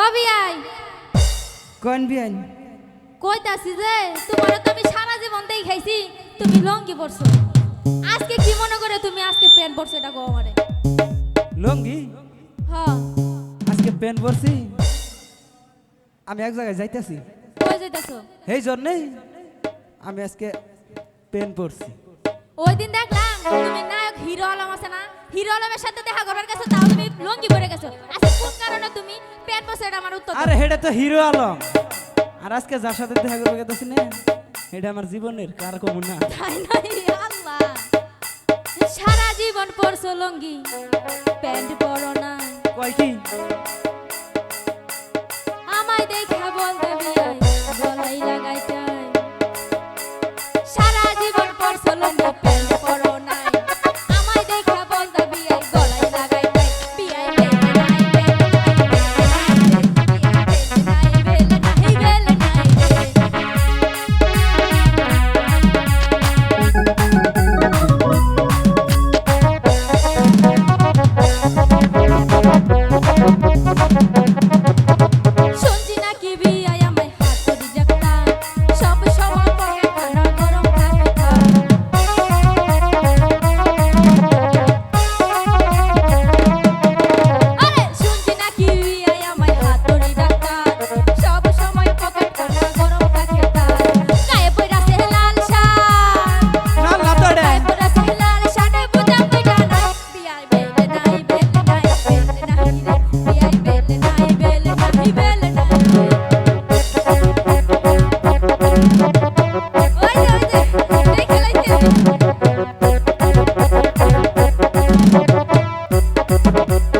ও বিয়াই কোন বিয়ান কইতাছি যে? তোমার তো আমি সারা জীবন দেখাইছি তুমি লঙ্গি পরছো। আজকে কি মনে করে তুমি আজকে প্যান্ট পরছো এটা গো আমারে? লঙ্গি? হ্যাঁ। আজকে পেন পরছি। আমি এক জায়গায় যাইতেছি। কই যাইতাছো? এই জন্যেই আমি আজকে পেন পরছি। ওই দিন দেখলাম তুমি নায়ক হিরো আলম আছে না? হিরো আলমের সাথে দেখা করবার গেছো তাও তুমি লঙ্গি পরে গেছো। আজকে কোন কারণে তুমি প্যান্ট পরছো এটা আমার উত্তর। আরে হেটা তো হিরো আলম। আর আজকে যার সাথে দেখা করবে গেছি না এটা আমার জীবনের কার কম না। তাই নাই আল্লাহ? সারা জীবন পরছো লঙ্গি প্যান্ট পরো না। কয় কি? আমায় দেখা বলতে বিয়াই গলাই লাগাইতাই সারা জীবন পরছো লঙ্গি শুনছি